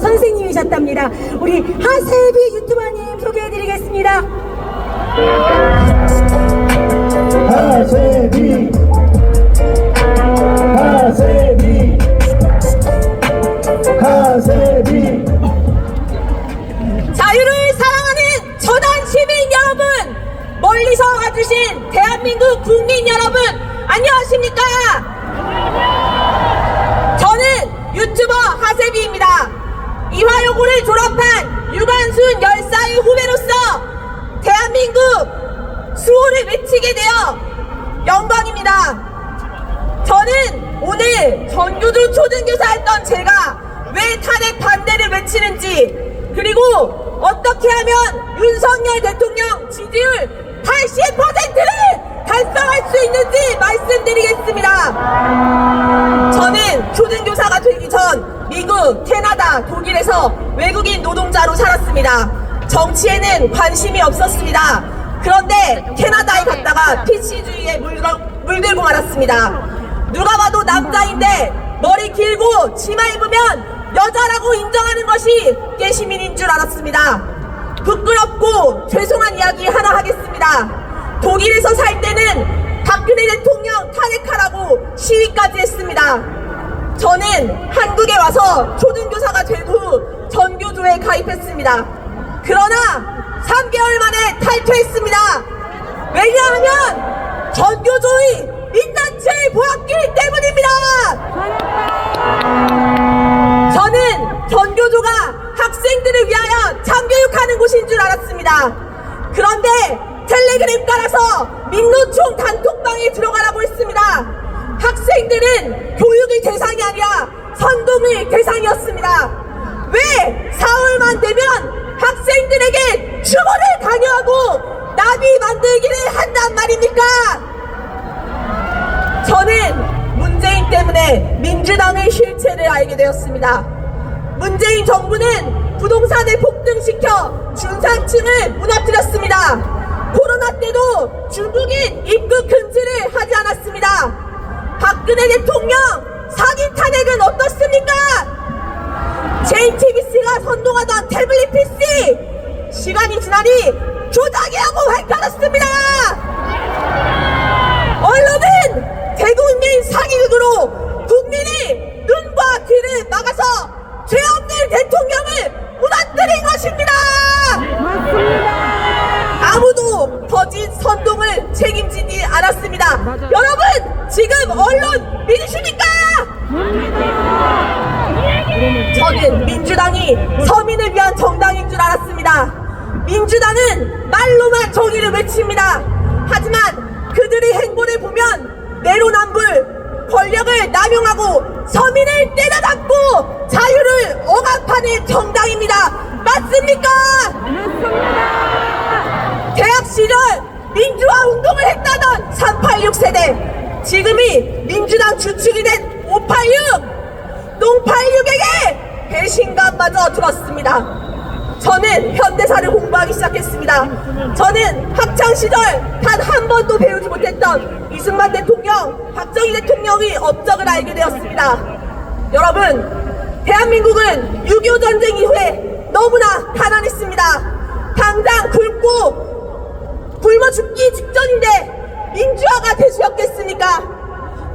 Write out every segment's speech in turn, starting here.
선생님이셨답니다. 우리 하세비 유튜버님 소개해드리겠습니다. 하세비 하세비 하세비 자유를 사랑하는 저단 시민 여러분, 멀리서 와주신 대한민국 국민 여러분, 안녕하십니까? 저는 유튜버 하세비입니다. 이화여고를 졸업한 유관순 열사의 후배로서 대한민국 수호를 외치게 되어 영광입니다. 저는 오늘 전교조 초등교사였던 제가 왜 탄핵 반대를 외치는지 그리고 어떻게 하면 윤석열 대통령 지지율 80%를 달성할 수 있는지 말씀드리겠습니다. 저는 초등교사가 되기 전 캐나다, 독일에서 외국인 노동자로 살았습니다. 정치에는 관심이 없었습니다. 그런데 캐나다에 갔다가 PC주의에 물들, 물들고 말았습니다. 누가 봐도 남자인데 머리 길고 치마 입으면 여자라고 인정하는 것이 깨시민인 줄 알았습니다. 부끄럽고 죄송한 이야기 하나 하겠습니다. 독일에서 살 때는 박근혜 대통령 탄핵하라고 시위까지 했습니다. 저는 한국에 와서 초등교사가 된 후 전교조에 가입했습니다. 그러나 3개월 만에 탈퇴했습니다. 왜냐하면 전교조의 민낯을 보았기 때문입니다. 저는 전교조가 학생들을 위하여 참교육하는 곳인 줄 알았습니다. 그런데 텔레그램 깔아서 민노총 단톡방에 들어가라고 했습니다. 학생들은 교육의 대상이 아니라 선동의 대상이었습니다. 왜 4월만 되면 학생들에게 추모를 강요하고 나비 만들기를 한단 말입니까? 저는 문재인 때문에 민주당의 실체를 알게 되었습니다. 문재인 정부는 부동산을 폭등시켜 중산층을 무너뜨렸습니다. 코로나 때도 중국인 입국 금지를 하지 않았습니다. 박근혜 대통령 사기 탄핵은 어떻습니까? JTBC가 선동하던 태블릿 PC 시간이 지나니 조작이라고 밝혀졌습니다. 언론은 대국민 사기극으로 국민의 눈과 귀를 막아서 죄 없는 대통령을 무너뜨린 것입니다. 아무도 거짓 선동을 책임지지 않았습니다. 여러분 지금 언론 믿으십 저는 민주당이 서민을 위한 정당인 줄 알았습니다. 민주당은 말로만 정의를 외칩니다. 하지만 그들의 행보를 보면 내로남불, 권력을 남용하고 서민을 때려잡고 자유를 억압하는 정당입니다. 맞습니까? 대학 시절 민주화 운동을 했다던 386 세대 지금이 민주당 주축이 된 농86에게 배신감마저 들었습니다. 저는 현대사를 공부하기 시작했습니다. 저는 학창 시절 단 한 번도 배우지 못했던 이승만 대통령, 박정희 대통령의 업적을 알게 되었습니다. 여러분, 대한민국은 6.25 전쟁 이후에 너무나 가난했습니다. 당장 굶고 굶어 죽기 직전인데 민주화가 되수였겠습니까?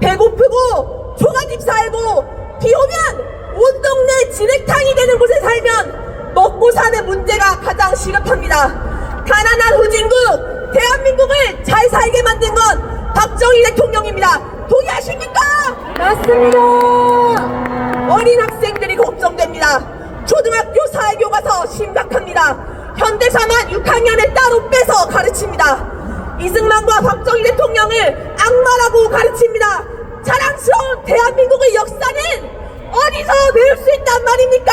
배고프고 초가집 살고 비 오면 온 동네 진흙탕이 되는 곳에 살면 먹고 사는 문제가 가장 시급합니다. 가난한 후진국 대한민국을 잘 살게 만든 건 박정희 대통령입니다. 동의하십니까? 맞습니다. 어린 학생들이 걱정됩니다. 초등학교 사회교과서 심각합니다. 현대사만 6학년에 따로 빼서 가르칩니다. 이승만과 박정희 대통령을 악마라고 가르칩니다. 자랑스러운 대한민국의 역사는 어디서 배울 수 있단 말입니까?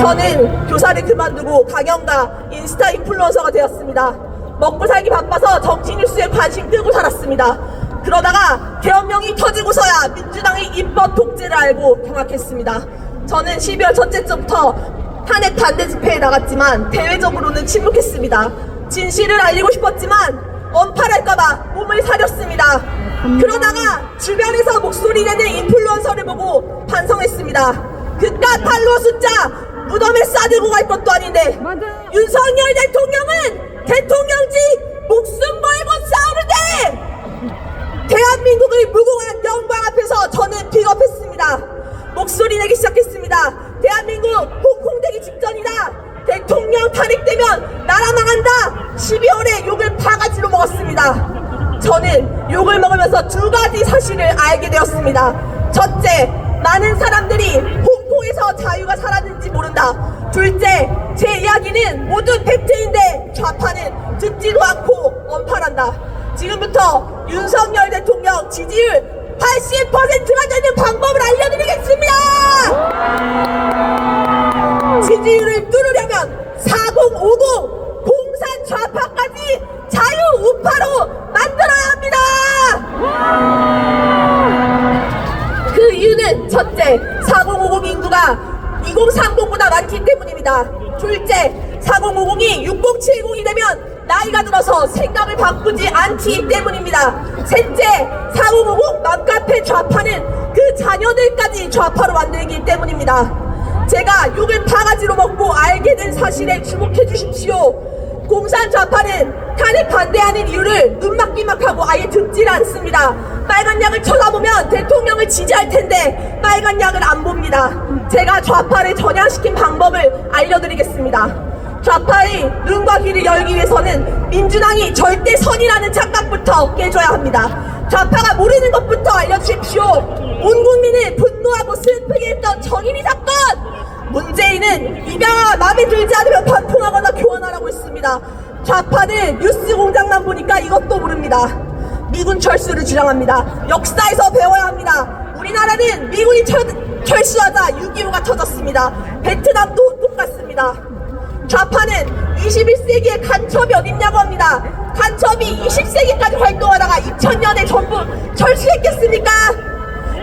저는 교사를 그만두고 강연가 인스타 인플루언서가 되었습니다. 먹고 살기 바빠서 정치 뉴스에 관심 끄고 살았습니다. 그러다가 계엄령이 터지고서야 민주당의 입법 독재를 알고 경악했습니다. 저는 12월 첫째 주부터 탄핵 반대 집회에 나갔지만 대외적으로는 침묵했습니다. 진실을 알리고 싶었지만 몸을 사렸습니다. 그러다가 주변에서 목소리 내는 인플루언서를 보고 반성했습니다. 그깟 팔로워 숫자 무덤에 싸들고 갈 것도 아닌데 맞아요. 윤석열 대통령은 대통령직 목숨 걸고 싸우는데 대한민국의 무궁한 영광 앞에서 저는 비겁했습니다. 목소리 내기 시작했습니다. 대한민국 홍콩되기 직전이다. 대통령 탄핵되면 나라 망한다. 12월에 욕을 바가지로 먹었습니다. 저는 욕을 먹으면서 두 가지 사실을 알게 되었습니다. 첫째, 많은 사람들이 홍콩에서 자유가 살았는지 모른다. 둘째, 제 이야기는 모두 팩트인데 좌파는 듣지도 않고 언팔한다. 지금부터 윤석열 대통령 지지율 80%가 되는 방법을 알려드리겠습니다! 지지율을 뚫으려면 4050 공산 좌파까지 자유 우파로 만들어야 합니다! 그 이유는 첫째, 4050 인구가 2030보다 많기 때문입니다. 둘째, 4050이 6070이 되면 나이가 들어서 생각을 바꾸지 않기 때문입니다. 셋째, 4050 맘카페 좌파는 그 자녀들까지 좌파로 만들기 때문입니다. 제가 욕을 바가지로 먹고 알게 된 사실에 주목해 주십시오. 공산 좌파는 탄핵 반대하는 이유를 눈막기막하고 아예 듣질 않습니다. 빨간 약을 쳐다보면 대통령을 지지할 텐데 빨간 약을 안 봅니다. 제가 좌파를 전향시킨 방법을 알려드리겠습니다. 좌파의 눈과 귀를 열기 위해서는 민주당이 절대 선이라는 착각부터 깨줘야 합니다. 좌파가 모르는 것부터 알려주십시오. 온 국민을 분노하고 슬프게 했던 정인이 사건! 문재인은 입양아 마음에 들지 않으면 반품하거나 교환하라고 했습니다. 좌파는 뉴스 공장만 보니까 이것도 모릅니다. 미군 철수를 주장합니다. 역사에서 배워야 합니다. 우리나라는 미군이 철, 철수하자 6.25가 터졌습니다. 베트남도 똑같습니다. 좌파는 21세기에 간첩이 어딨냐고 합니다. 간첩이 20세기까지 활동하다가 2000년에 전부 철수했겠습니까?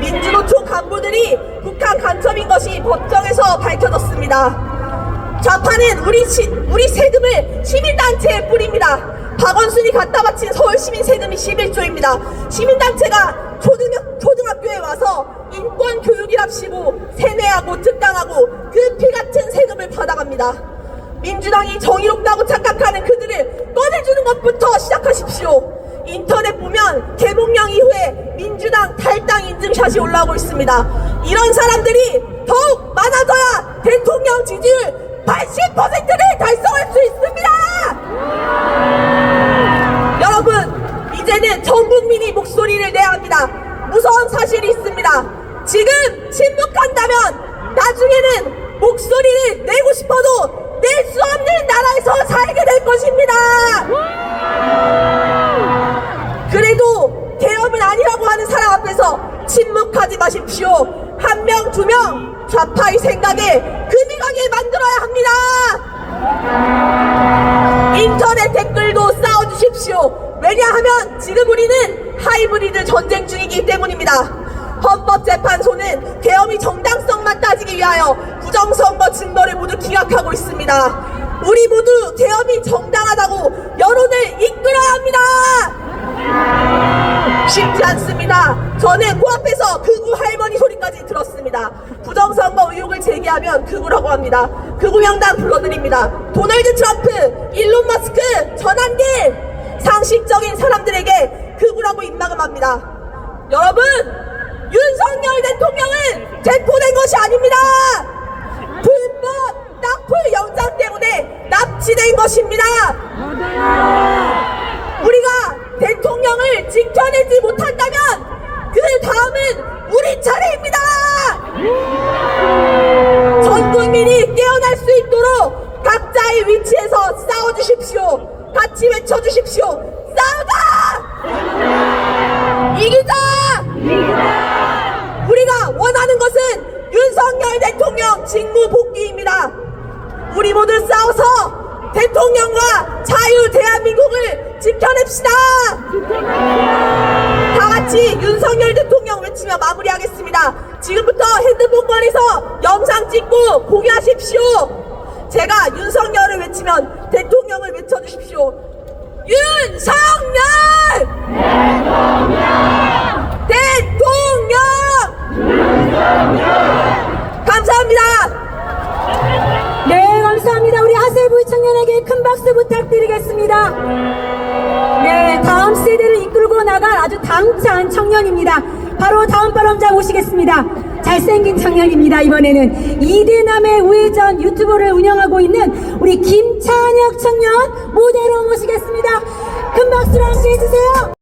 민주노총 간부들이 북한 간첩인 것이 법정에서 밝혀졌습니다. 좌파는 우리 시, 우리 세금을 시민단체에 뿌립니다. 박원순이 갖다 바친 서울시민 세금이 11조입니다. 시민단체가 초등학, 초등학교에 와서 인권 교육이랍시고 세뇌하고 특강하고 그 피 같은 세금을 받아갑니다. 민주당이 정의롭다고 착각하는 그들을 꺼내주는 것부터 시작하십시오. 인터넷 보면 개봉령 이후에 민주당 탈당 인증샷이 올라오고 있습니다. 이런 사람들이 더욱 많아져야 대통령 지지율 80%를 달성할 수 있습니다! 여러분, 이제는 전 국민이 목소리를 내야 합니다. 무서운 사실이 있습니다. 지금 침묵한다면 나중에는 마십시오. 한 명, 두 명, 좌파의 생각에 금이 가게 만들어야 합니다. 인터넷 댓글도 쌓아주십시오. 왜냐하면 지금 우리는 하이브리드 전쟁 중이기 때문입니다. 헌법재판소는 계엄의 정당성만 따지기 위하여 부정선거 증거를 모두 기각하고 있습니다. 우리 모두 계엄이 정당하다고 여론을 이끌어야 합니다. 쉽지 않습니다. 저는 코앞에서 극우 할머니 소리까지 들었습니다. 부정선거 의혹을 제기하면 극우라고 합니다. 극우 명단 불러드립니다. 도널드 트럼프, 일론 머스크, 전한길 상식적인 사람들에게 극우라고 입막음합니다. 여러분, 윤석열 대통령은 체포된 것이 아닙니다. 불법 납품 영장 때문에 납치된 것입니다. 지켜내지 못한다면 그 다음은 우리 차례입니다. 전 국민이 깨어날 수 있도록 각자의 위치에서 싸워주십시오. 같이 외쳐주십시오. 싸우자! 이기자! 우리가 원하는 것은 윤석열 대통령 직무 복귀입니다. 우리 모두 싸워서 대통령과 자유 대한민국을 지켜냅시다. 다 같이 윤석열 대통령 외치며 마무리하겠습니다. 지금부터 핸드폰 꺼내서 영상 찍고 공유하십시오. 제가 윤석열을 외치면 대통령을 외쳐주십시오. 윤석열 대통령 감사합니다. 청년에게 큰 박수 부탁드리겠습니다. 네, 다음 세대를 이끌고 나갈 아주 당찬 청년입니다. 바로 다음 발언자 모시겠습니다. 잘생긴 청년입니다. 이번에는 이대남의 우회전 유튜브를 운영하고 있는 우리 김찬혁 청년 무대로 모시겠습니다. 큰 박수로 함께 해주세요.